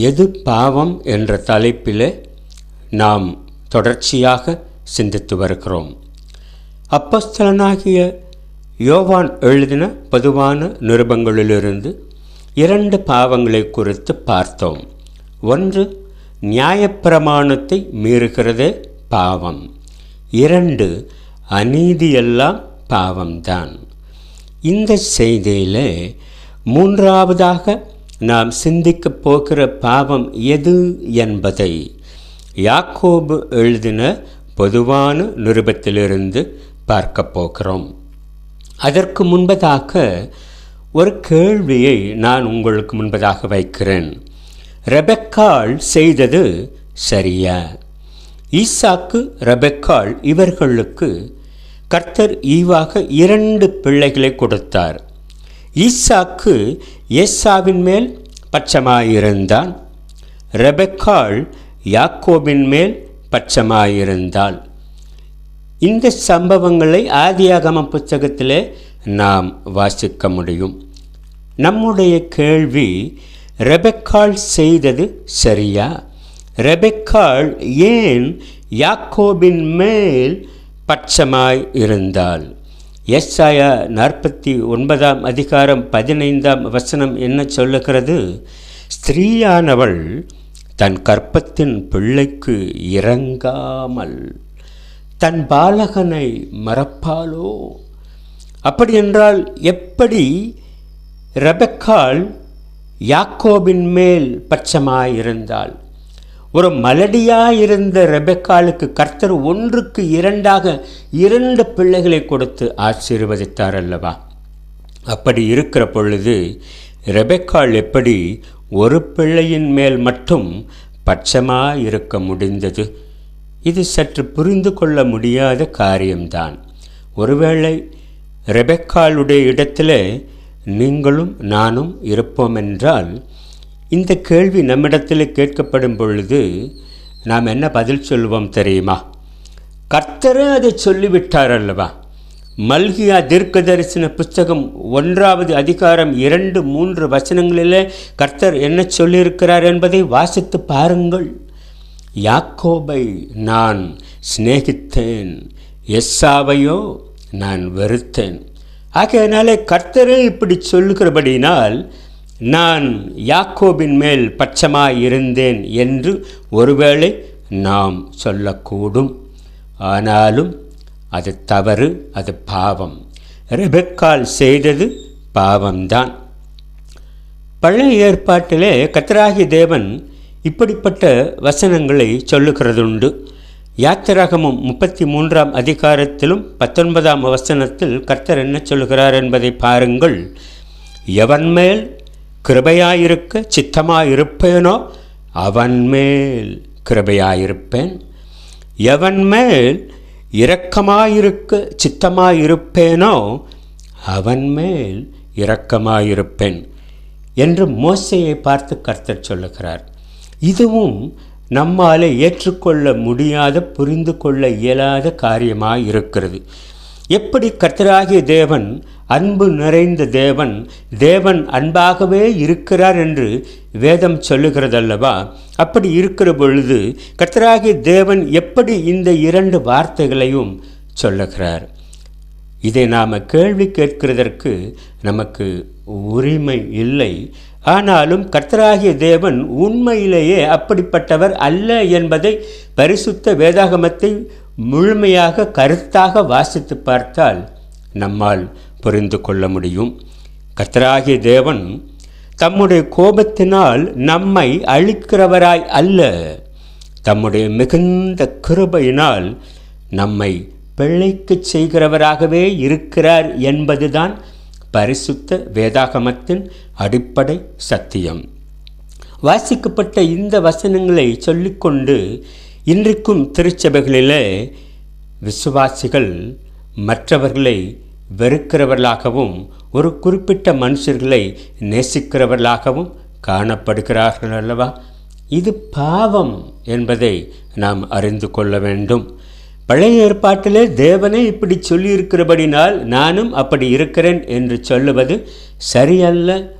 எது பாவம் என்ற தலைப்பில் நாம் தொடர்ச்சியாக சிந்தித்து வருகிறோம். அப்பஸ்தலனாகிய யோவான் எழுதின பொதுவான நிருபங்களிலிருந்து இரண்டு பாவங்களை குறித்து பார்த்தோம். ஒன்று நியாயப்பிரமாணத்தை மீறுகிறதே பாவம். இரண்டு அநீதியெல்லாம் பாவம்தான். இந்த செய்தியில் மூன்றாவதாக நாம் சிந்திக்கப் போகிற பாவம் எது என்பதை யாக்கோபு எழுதின பொதுவான நிருபத்திலிருந்து பார்க்க போகிறோம். அதற்கு முன்பதாக ஒரு கேள்வியை நான் உங்களுக்கு முன்பதாக வைக்கிறேன். ரெபெக்கால் செய்தது சரியா? ஈசாக்கு ரெபெக்கால் இவர்களுக்கு கர்த்தர் ஈவாக இரண்டு பிள்ளைகளை கொடுத்தார். ஈசாக்கு ஏசாவின் மேல் பட்சமாயிருந்தான். ரெபெக்காள் யாக்கோபின் மேல் பட்சமாயிருந்தாள். இந்த சம்பவங்களை ஆதியாகம புத்தகத்திலே நாம் வாசிக்க முடியும். நம்முடைய கேள்வி ரெபெக்காள் செய்தது சரியா? ரெபெக்காள் ஏன் யாக்கோபின் மேல் பட்சமாய் இருந்தாள் எஸ்ஆயா நாற்பத்தி ஒன்பதாம் அதிகாரம் பதினைந்தாம் வசனம் என்ன சொல்லுகிறது? ஸ்திரீயானவள் தன் கற்பத்தின் பிள்ளைக்கு இறங்காமல் தன் பாலகனை மறப்பாளோ? அப்படி என்றால் எப்படி ரெபெக்காள் யாக்கோபின் மேல் பட்சமாயிருந்தாள்? ஒரு மலடியாயிருந்த ரெபெக்காலுக்கு கர்த்தர் ஒன்றுக்கு இரண்டாக இரண்டு பிள்ளைகளை கொடுத்து ஆசீர்வதித்தார் அல்லவா? அப்படி இருக்கிற பொழுது ரெபெக்கால் எப்படி ஒரு பிள்ளையின் மேல் மட்டும் பட்சமாக இருக்க முடிந்தது? இது சற்று புரிந்து கொள்ள முடியாத காரியம்தான். ஒருவேளை ரெபெக்காலுடைய இடத்துல நீங்களும் நானும் இருப்போம் என்றால் இந்த கேள்வி நம்மிடத்தில் கேட்கப்படும் பொழுது நாம் என்ன பதில் சொல்லுவோம் தெரியுமா? கர்த்தரே அதை சொல்லிவிட்டார் அல்லவா? மல்கியா தீர்க்க தரிசன புஸ்தகம் ஒன்றாவது அதிகாரம் இரண்டு மூன்று வசனங்களிலே கர்த்தர் என்ன சொல்லியிருக்கிறார் என்பதை வாசித்து பாருங்கள். யாக்கோபை நான் சிநேகித்தேன் எஸ்ஸாவையோ நான் வெறுத்தேன். ஆகையினாலே கர்த்தரே இப்படி சொல்லுகிறபடினால் நான் யாக்கோபின் மேல் பட்சமாய் இருந்தேன் என்று ஒருவேளை நாம் சொல்லக்கூடும். ஆனாலும் அது தவறு அது பாவம். ரெபெக்கால் செய்தது பாவம்தான். பழைய ஏற்பாட்டிலே கத்ராகி தேவன் இப்படிப்பட்ட வசனங்களை சொல்லுகிறதுண்டு. யாத்திராகமும் முப்பத்தி மூன்றாம் அதிகாரத்திலும் பத்தொன்பதாம் வசனத்தில் கர்த்தர் என்ன சொல்லுகிறார் என்பதை பாருங்கள். எவன் மேல் கிருபையாயிருக்க சித்தமாயிருப்பேனோ அவன் மேல் கிருபையாயிருப்பேன். எவன் மேல் இரக்கமாயிருக்க சித்தமாயிருப்பேனோ அவன் மேல் இரக்கமாயிருப்பேன் என்று மோசையை பார்த்து கர்த்தர் சொல்லுகிறார். இதுவும் நம்மால் ஏற்றுக்கொள்ள முடியாத புரிந்து கொள்ள இயலாத காரியமாக இருக்கிறது எப்படி கர்த்தராகிய தேவன் அன்பு நிறைந்த தேவன் தேவன் அன்பாகவே இருக்கிறார் என்று வேதம் சொல்லுகிறதல்லவா? அப்படி இருக்கிற பொழுது கர்த்தராகிய தேவன் எப்படி இந்த இரண்டு வார்த்தைகளையும் சொல்லுகிறார்? இதை நாம் கேள்வி கேட்கிறதற்கு நமக்கு உரிமை இல்லை. ஆனாலும் கர்த்தராகிய தேவன் உண்மையிலேயே அப்படிப்பட்டவர் அல்ல என்பதை பரிசுத்த வேதாகமத்தை முழுமையாக கருத்தாக வாசித்து பார்த்தால் நம்மால் புரிந்து கொள்ள முடியும். கத்தராகிய தேவன் தம்முடைய கோபத்தினால் நம்மை அழிக்கிறவராய் அல்ல. தம்முடைய மிகுந்த கிருபையினால் நம்மை பிழைக்கச் செய்கிறவராகவே இருக்கிறார் என்பதுதான் பரிசுத்த வேதாகமத்தின் அடிப்படை சத்தியம். வாசிக்கப்பட்ட இந்த வசனங்களை சொல்லிக்கொண்டு இன்றைக்கும் திருச்சபைகளிலே விசுவாசிகள் மற்றவர்களை வெறுக்கிறவர்களாகவும் ஒரு குறிப்பிட்ட மனுஷர்களை நேசிக்கிறவர்களாகவும் காணப்படுகிறார்கள் அல்லவா? இது பாவம் என்பதை நாம் அறிந்து கொள்ள வேண்டும். பழைய ஏற்பாட்டிலே தேவனே இப்படி சொல்லியிருக்கிறபடினால் நானும் அப்படி இருக்கிறேன் என்று சொல்லுவது சரியல்ல.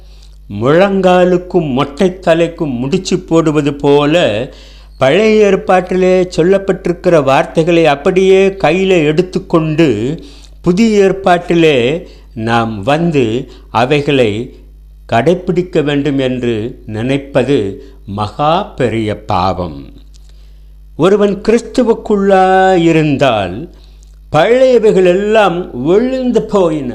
முழங்காலுக்கும் மொட்டை தலைக்கும் முடிச்சு போடுவது போல பழைய ஏற்பாட்டிலே சொல்லப்பட்டிருக்கிற வார்த்தைகளை அப்படியே கையில் எடுத்துக்கொண்டு புதிய ஏற்பாட்டிலே நாம் வந்து அவைகளை கடைப்பிடிக்க வேண்டும் என்று நினைப்பது மகா பெரிய பாவம். ஒருவன் கிறிஸ்துவுக்குள்ளா இருந்தால் பழையவைகள் எல்லாம் ஒழுந்து போயின.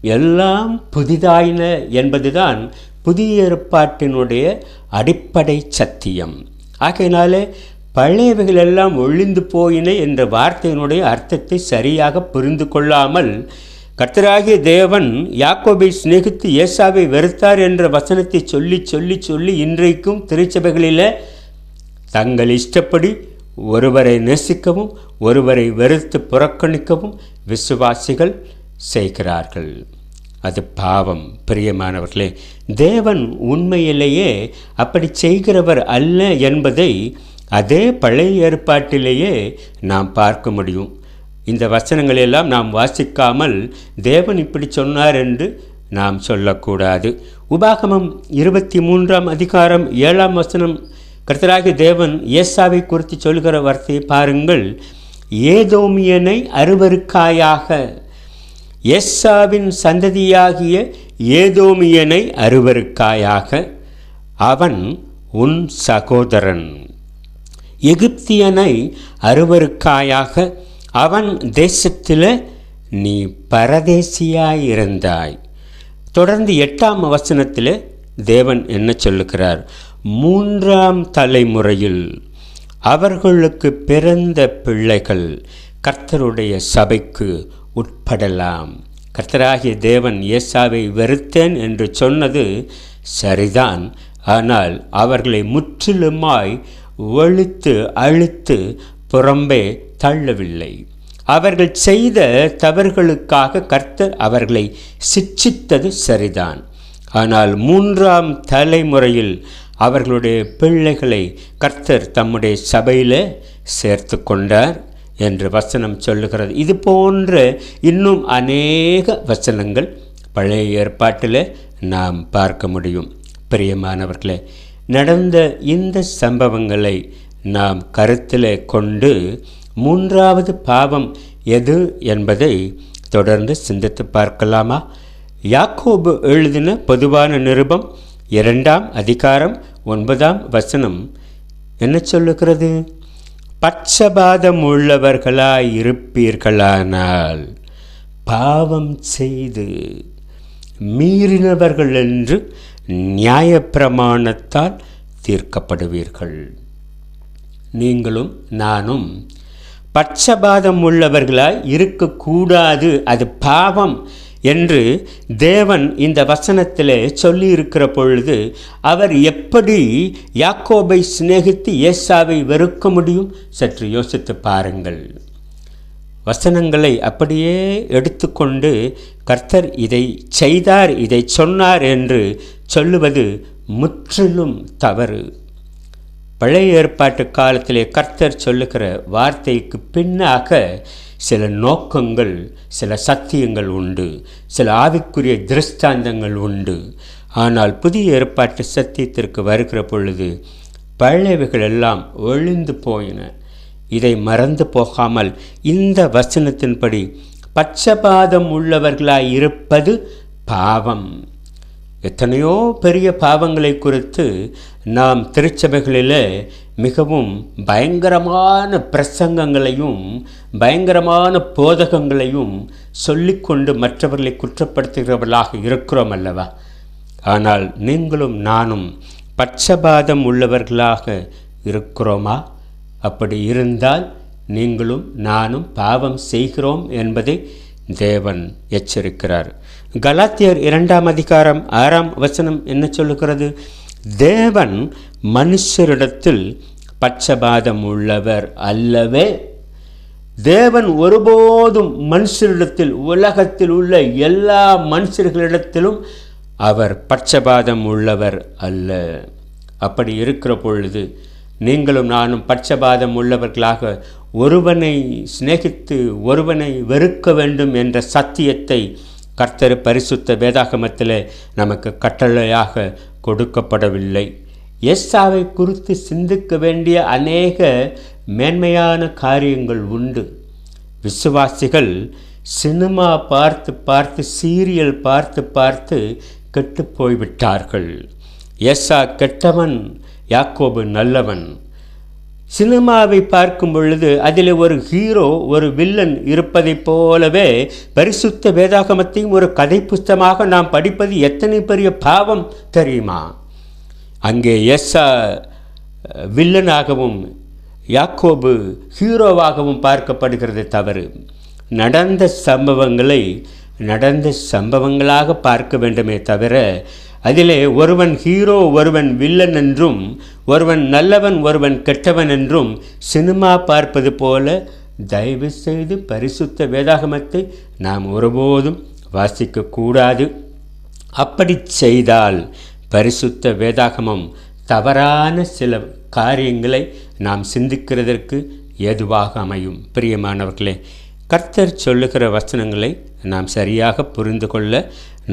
எல்லாம் புதிதாயின என்பதுதான் புதிய ஏற்பாட்டினுடைய அடிப்படை சத்தியம். ஆகையினாலே பழையவைகள் எல்லாம் ஒழிந்து போயின என்ற வார்த்தையினுடைய அர்த்தத்தை சரியாக புரிந்து கொள்ளாமல் கர்த்தராகிய தேவன் யாக்கோபை சிநேகித்து ஏசாவை வெறுத்தார் என்ற வசனத்தை சொல்லி சொல்லி சொல்லி இன்றைக்கும் திருச்சபைகளில் தங்கள் இஷ்டப்படி ஒருவரை நேசிக்கவும் ஒருவரை வெறுத்து புறக்கணிக்கவும் விசுவாசிகள் செய்கிறார்கள். அது பாவம். பிரியமானவர்களே தேவன் உண்மையிலேயே அப்படி செய்கிறவர் அல்ல என்பதை அதே பழைய ஏற்பாட்டிலேயே நாம் பார்க்க முடியும். இந்த வசனங்களெல்லாம் நாம் வாசிக்காமல் தேவன் இப்படி சொன்னார் என்று நாம் சொல்லக்கூடாது. உபாகமம் இருபத்தி மூன்றாம் அதிகாரம் ஏழாம் வசனம் கர்த்தராகிய தேவன் ஏசாவை குறித்து சொல்கிற வார்த்தையை பாருங்கள். ஏதோமியனை அருவருக்காயாக எஸ்ஸாவின் சந்ததியாகிய ஏதோமியனை அருவருக்காயாக அவன் உன் சகோதரன். எகிப்தியனை அருவருக்காயாக அவன் தேசத்தில் நீ பரதேசியாயிருந்தாய். தொடர்ந்து எட்டாம் வசனத்தில் தேவன் என்ன சொல்லுகிறார்? மூன்றாம் தலைமுறையில் அவர்களுக்கு பிறந்த பிள்ளைகள் கர்த்தருடைய சபைக்கு உட்படலாம். கர்த்தராகிய தேவன் இயேசாவை வெறுத்தேன் என்று சொன்னது சரிதான். ஆனால் அவர்களை முற்றிலுமாய் ஒழித்து அழித்து புறம்பே தள்ளவில்லை. அவர்கள் செய்த தவறுகளுக்காக கர்த்தர் அவர்களை சிட்சித்தது சரிதான். ஆனால் மூன்றாம் தலைமுறையில் அவர்களுடைய பிள்ளைகளை கர்த்தர் தம்முடைய சபையில் சேர்த்து கொண்டார். என்று வசனம் சொல்லுகிறது. இது போன்ற இன்னும் அநேக வசனங்கள் பழைய ஏற்பாட்டில் நாம் பார்க்க முடியும். பிரியமானவர்களே நடந்த இந்த சம்பவங்களை நாம் கருத்தில் கொண்டு மூன்றாவது பாவம் எது என்பதை தொடர்ந்து சிந்தித்து பார்க்கலாமா? யாக்கோபு எழுதின பொதுவான நிருபம் இரண்டாம் அதிகாரம் ஒன்பதாம் வசனம் என்ன சொல்லுகிறது? பட்சபாதம் உள்ளவர்களாய் இருப்பீர்களானால் பாவம் செய்து மீறினவர்கள் என்று நியாயப்பிரமாணத்தால் தீர்க்கப்படுவீர்கள். நீங்களும் நானும் பட்சபாதம் உள்ளவர்களாய் இருக்கக்கூடாது. அது பாவம். என்று தேவன் இந்த வசனத்தில் சொல்லியிருக்கிற பொழுது அவர் எப்படி யாக்கோபை சிநேகித்து ஏசாவை வெறுக்க முடியும்? சற்று யோசித்து பாருங்கள். வசனங்களை அப்படியே எடுத்துக்கொண்டு கர்த்தர் இதை செய்தார் இதை சொன்னார் என்று சொல்லுவது முற்றிலும் தவறு. பழைய ஏற்பாட்டு காலத்திலே கர்த்தர் சொல்லுகிற வார்த்தைக்கு பின்னாக சில நோக்கங்கள் சில சத்தியங்கள் உண்டு. சில ஆவிக்குரிய திருஷ்டாந்தங்கள் உண்டு. ஆனால் புதிய ஏற்பாட்டு சத்தியத்திற்கு வருகிற பொழுது பழையவைகள் எல்லாம் ஒழிந்து போயின. இதை மறந்து போகாமல் இந்த வசனத்தின்படி பச்சபாதம் உள்ளவர்களாய் இருப்பது பாவம். எத்தனையோ பெரிய பாவங்களை குறித்து நாம் திருச்சபைகளில் மிகவும் பயங்கரமான பிரசங்கங்களையும் பயங்கரமான போதகங்களையும் சொல்லிக்கொண்டு மற்றவர்களை குற்றப்படுத்துகிறவர்களாக இருக்கிறோம் அல்லவா? ஆனால் நீங்களும் நானும் பட்சபாதம் உள்ளவர்களாக இருக்கிறோமா? அப்படி இருந்தால் நீங்களும் நானும் பாவம் செய்கிறோம் என்பதை தேவன் எச்சரிக்கிறார். கலாத்தியர் இரண்டாம் அதிகாரம் ஆறாம் வசனம் என்ன சொல்லுகிறது? தேவன் மனுஷரிடத்தில் பட்சபாதம் உள்ளவர் அல்லவே தேவன் ஒருபோதும் மனுஷரிடத்தில் உலகத்தில் உள்ள எல்லா மனுஷர்களிடத்திலும் அவர் பட்சபாதம் உள்ளவர் அல்ல. அப்படி இருக்கிற பொழுது நீங்களும் நானும் பட்சபாதம் உள்ளவர்களாக ஒருவனை சிநேகித்து ஒருவனை வெறுக்க வேண்டும் என்ற சத்தியத்தை கர்த்தர் பரிசுத்த வேதாகமத்தில் நமக்கு கட்டளையாக கொடுக்கப்படவில்லை. எஸ்ஸாவை குறித்து சிந்திக்க வேண்டிய அநேக மேன்மையான காரியங்கள் உண்டு. விசுவாசிகள் சினிமா பார்த்து பார்த்து சீரியல் பார்த்து பார்த்து கெட்டு போய்விட்டார்கள். எஸ்ஸா கெட்டவன் யாக்கோபு நல்லவன். சினிமாவை பார்க்கும் பொழுது அதில் ஒரு ஹீரோ ஒரு வில்லன் இருப்பதைப் போலவே பரிசுத்த வேதாகமத்தையும் ஒரு கதை புஸ்தமாக நாம் படிப்பது எத்தனை பெரிய பாவம் தெரியுமா? அங்கே எஸ்ஸா வில்லனாகவும் யாக்கோபு ஹீரோவாகவும் பார்க்கப்படுகிறது தவறு. நடந்த சம்பவங்களை நடந்த சம்பவங்களாக பார்க்க வேண்டுமே தவிர அதிலே ஒருவன் ஹீரோ ஒருவன் வில்லன் என்றும் ஒருவன் நல்லவன் ஒருவன் கெட்டவன் என்றும் சினிமா பார்ப்பது போல தயவு செய்து பரிசுத்த வேதாகமத்தை நாம் ஒருபோதும் வாசிக்கக்கூடாது. அப்படி செய்தால் பரிசுத்த வேதாகமம் தவறான சில காரியங்களை நாம் சிந்திக்கிறதற்கு ஏதுவாக அமையும். பிரியமானவர்களே கர்த்தர் சொல்லுகிற வசனங்களை நாம் சரியாக புரிந்து கொள்ள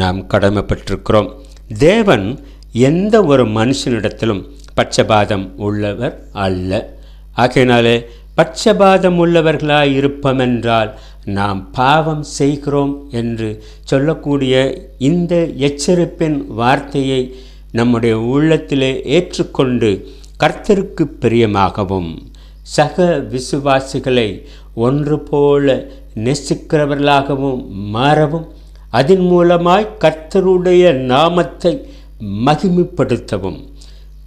நாம் கடமைப்பட்டிருக்கிறோம். தேவன் எந்த ஒரு மனுஷனிடத்திலும் பட்சபாதம் உள்ளவர் அல்ல. ஆகையினாலே பட்சபாதம் உள்ளவர்களாய் இருப்பமென்றால் நாம் பாவம் செய்கிறோம் என்று சொல்லக்கூடிய இந்த எச்சரிப்பின் வார்த்தையை நம்முடைய உள்ளத்திலே ஏற்றுக்கொண்டு கர்த்தருக்கு பிரியமாகவும் சக விசுவாசிகளை ஒன்று போல நேசிக்கிறவர்களாகவும் மாறவும் அதன் மூலமாய் கர்த்தருடைய நாமத்தை மகிமைப்படுத்தவும்.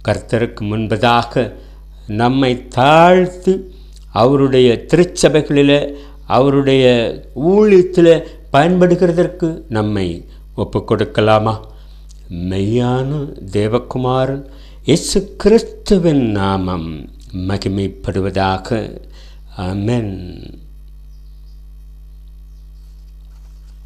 கர்த்தருக்கு முன்பதாக நம்மை தாழ்த்து அவருடைய திருச்சபைகளில் அவருடைய ஊழியத்தில் பயன்படுகிறதற்கு நம்மை ஒப்பு கொடுக்கலாமா மெய்யான தேவகுமாரன் இயேசு கிறிஸ்துவின் நாமம் மகிமைப்படுவதாக. அமென்